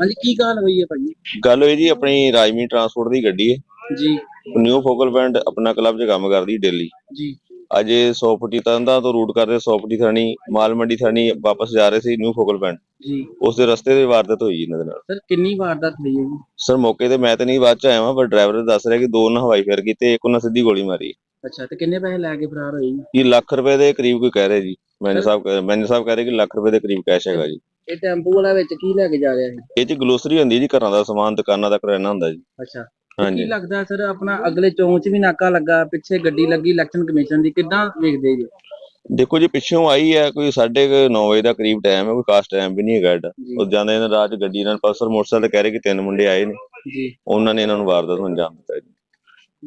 ਹਾਂਜੀ ਕੀ ਗੱਲ ਹੋਈ ਹੈ ਭਾਜੀ? ਗੱਲ ਹੋਈ ਜੀ ਆਪਣੀ ਰਾਜਮੀ ਟਰਾਂਸਪੋਰਟ ਦੀ ਗੱਡੀ ਹੈ। ਜੀ। ਨਿਊ ਫੋਕਲ ਪੁਆਇੰਟ ਆਪਣਾ ਕਲੱਬ 'ਚ ਕੰਮ ਕਰਦੀ ਡੇਲੀ ਜੀ। ਅੱਜ 100 ਫੁੱਟੀ ਤੰਦਾ ਤੋਂ ਰੂਟ ਕਰਦੇ 100 ਫੁੱਟੀ ਥਾਣੀ ਮਾਲ ਮੰਡੀ ਥਾਣੀ ਵਾਪਸ ਜਾ ਰਹੇ ਸੀ ਨਿਊ ਫੋਕਲ ਪੁਆਇੰਟ ਜੀ। ਉਸ ਦੇ ਰਸਤੇ ਤੇ ਵਾਰਦਾਤ ਹੋਈ ਜੀ ਇਹਨਾਂ ਦੇ ਨਾਲ। ਸਰ ਕਿੰਨੀ ਵਾਰਦਾਤ ਹੋਈ ਹੈ ਜੀ? ਸਰ ਮੌਕੇ ਤੇ ਮੈਂ ਤੇ ਨਹੀਂ ਬਾਅਦ ਚ ਆਇਆ ਵਾਂ ਪਰ ਡਰਾਈਵਰ ਦੱਸ ਰਿਹਾ ਕਿ ਦੋ ਉਹਨਾਂ ਹਵਾਈ ਫੇਰ ਕੀਤੇ ਇੱਕ ਉਹਨਾਂ ਸਿੱਧੀ ਗੋਲੀ ਮਾਰੀ। ਅੱਛਾ ਤੇ ਕਿੰਨੇ ਪੈਸੇ ਲੈ ਕੇ ਫਰਾਰ ਹੋਏ ਜੀ? ਇਹ ਲੱਖ ਰੁਪਏ ਦੇ ਕਰੀਬ ਕੋਈ ਕਹਿ ਰਿਹਾ ਜੀ। ਮੈਨੇਜਰ ਸਾਹਿਬ ਕਹਿ- ਮੈਨੇਜਰ ਸਾਹਿਬ ਕਹਿ ਰਹੇ ਕਿ ਲੱਖ ਰੁਪਏ ਦੇ ਕਰੀਬ ਕੈਸ਼ ਹੈਗਾ ਜੀ। ਇਹ ਟੈਂਪੂ ਵਾਲਾ ਵਿੱਚ ਕੀ ਲੈ ਕੇ ਜਾ ਰਿਹਾ ਹੈ? ਇਹ ਚ ਗਲੋਸਰੀ ਹੁੰਦੀ ਜੀ ਘਰਾਂ ਦਾ ਸਮਾਨ ਦੁਕਾਨਾਂ ਦਾ ਕਰਿਆਨਾ ਹੁੰਦਾ ਜੀ। ਅੱਛਾ। ਕੀ ਹਾਂਜੀ। ਲੱਗਦਾ ਸਰ ਆਪਣਾ ਅਗਲੇ ਚੌਂਚ ਵੀ ਨਾਕਾ ਲੱਗਾ ਪਿੱਛੇ ਗੱਡੀ ਲੱਗੀ ਇਲੈਕਸ਼ਨ ਕਮਿਸ਼ਨ ਦੀ ਕਿੱਦਾਂ ਵੇਖਦੇ ਜੀ? ਦੇਖੋ ਜੀ ਪਿੱਛੋਂ ਆਈ ਹੈ ਕੋਈ 9:30 ਵਜੇ ਦਾ ਕਰੀਬ ਟਾਈਮ ਹੈ ਕੋਈ ਖਾਸ ਟਾਈਮ ਵੀ ਨਹੀਂ ਹੈਗਾ ਜੀ। ਉਹ ਜਾਂਦੇ ਨੇ ਰਾਤ 'ਚ ਗੱਡੀ ਨਾਲ ਪਲਸਰ ਮੋਟਰਸਾਈਕਲ ਤੇ ਕਹਿ ਰਹੇ ਕਿ ਤਿੰਨ ਮੁੰਡੇ ਆਏ ਨੇ। ਜੀ। ਉਹਨਾਂ ਨੇ ਇਹਨਾਂ ਨੂੰ ਵਾਰਦਾਤ ਨੂੰ ਅੰਜਾਮ ਦਿੱਤਾ ਜੀ।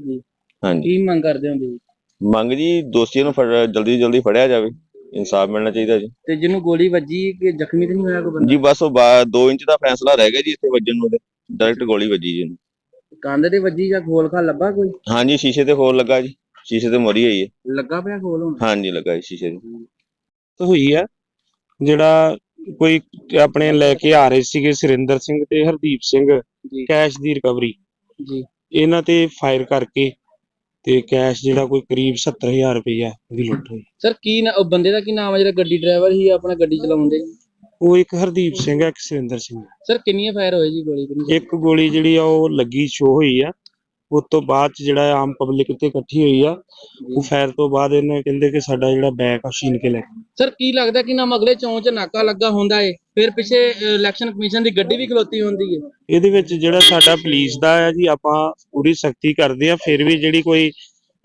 ਜੀ। ਹਾਂਜੀ। ਕੀ ਮੰਗ ਕਰਦੇ ਹੋ ਜੀ ਮੰਗ ਜੀ ਦੋਸ਼ੀਆਂ ਨੂੰ ਜਲਦੀ ਜਲਦੀ ਫੜਿਆ ਜਾਵੇ। ਇਨਸਾਫ ਮਿਲਣਾ ਚਾਹੀਦਾ ਜੀ। ਤੇ ਜਿਹਨੂੰ ਗੋਲੀ ਵੱਜੀ ਕਿ ਜ਼ਖਮੀ ਤੇ ਨਹੀਂ ਹੋਇਆ ਕੋਈ ਬੰਦਾ? ਜੀ ਬਸ ਉਹ 2 ਇੰਚ ਦਾ ਫੈਸਲਾ ਰਹਿ ਗਿਆ ਜੀ ਇੱਥੇ ਵੱਜਣ ਨੂੰ ਉਹਦੇ ਡਾਇਰੈਕਟ ਗੋਲੀ ਵੱਜੀ ਜੀ ਇਹਨੂੰ। ਕੰਧ ਤੇ ਵੱਜੀ ਜਾਂ ਖੋਲ ਖਾ ਲੱਭਾ ਕੋਈ? ਹਾਂਜੀ ਸ਼ੀਸ਼ੇ ਤੇ ਹੋਰ ਲੱਗਾ ਜੀ। ਸ਼ੀਸ਼ੇ ਤੇ ਮੋਰੀ ਹੋਈ ਹੈ। ਲੱਗਾ ਪਿਆ ਖੋਲ ਹੁਣ? ਹਾਂਜੀ ਲੱਗਾ ਜੀ ਸ਼ੀਸ਼ੇ ਤੇ ਹੋਈ ਹੈ ਜਿਹੜਾ ਕੋਈ ਆਪਣੇ ਲੈ ਕੇ ਆ ਰਹੇ ਸੀਗੇ ਸੁਰਿੰਦਰ ਸਿੰਘ ਤੇ ਹਰਦੀਪ ਸਿੰਘ ਜੀ। ਕੈਸ਼ ਦੀ ਰਿਕਵਰੀ ਜੀ। ਇਹਨਾਂ ਤੇ ਫਾਇਰ ਕਰਕੇ ਤੇ ਕੈਸ਼ ਜਿਹੜਾ ਕੋਈ ਕਰੀਬ 70000 ਰੁਪਇਆ ਦੀ ਲੁੱਟ ਹੋਈ। ਸਰ ਕੀ ਨਾ ਉਹ ਬੰਦੇ ਦਾ ਕੀ ਨਾਮ ਹੈ ਜਿਹੜਾ ਗੱਡੀ ਡਰਾਈਵਰ ਸੀ ਆਪਣਾ ਗੱਡੀ ਚਲਾਉਂਦੇ? ਉਹ ਇੱਕ ਹਰਦੀਪ ਸਿੰਘ ਹੈ ਇੱਕ ਸੁਰਿੰਦਰ ਸਿੰਘ ਹੈ। ਸਰ ਕਿੰਨੀਆਂ ਫਾਇਰ ਹੋਏ ਜੀ ਗੋਲੀ ਕਿੰਨੀ? ਇੱਕ ਗੋਲੀ ਜਿਹੜੀ ਆ ਉਹ ਲੱਗੀ ਸ਼ੋ ਹੋਈ ਆ। ਉਸ ਤੋਂ ਬਾਅਦ ਚ ਜਿਹੜਾ ਆਮ ਪਬਲਿਕ ਤੇ ਇਕੱਠੀ ਹੋਈ ਆ ਉਹ ਫਾਇਰ ਤੋਂ ਬਾਅਦ ਇਹਨਾਂ ਕਹਿੰਦੇ ਕਿ ਸਾਡਾ ਜਿਹੜਾ ਬੈਕ ਆ ਛੀਨ ਕੇ ਲੈ ਗਏ। ਸਰ ਕੀ ਲੱਗਦਾ ਕਿ ਨਾਮ ਅਗਲੇ ਚੌਂਚ 'ਚ ਨਾਕਾ ਲੱਗਾ ਹੁੰਦਾ ਏ? ਫਿਰ ਪਿੱਛੇ ਇਲੈਕਸ਼ਨ ਕਮਿਸ਼ਨ ਦੀ ਗੱਡੀ ਵੀ ਖਲੋਤੀ ਹੁੰਦੀ ਏ। ਇਹਦੇ ਵਿੱਚ ਜਿਹੜਾ ਸਾਡਾ ਪੁਲਿਸ ਦਾ ਹੈ ਜੀ ਆਪਾਂ ਪੂਰੀ ਸਖਤੀ ਕਰਦੇ ਆ ਫਿਰ ਵੀ ਜਿਹੜੀ ਕੋਈ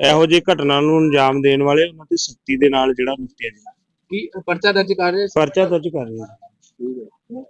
ਇਹੋ ਜਿਹੀ ਘਟਨਾ ਨੂੰ ਅੰਜਾਮ ਦੇਣ ਵਾਲੇ ਉਹਨਾਂ ਤੇ ਸਖਤੀ ਦੇ ਨਾਲ ਜਿਹੜਾ ਨਿਪਟਿਆ ਜਾਵੇ ਕੀ ਪਰਚਾ ਦਰਜ ਕਰ ਰਹੇ ਪਰਚਾ ਦਰਜ ਕਰ ਰਹੇ ਹਾਂ ਠੀਕ ਹੈ।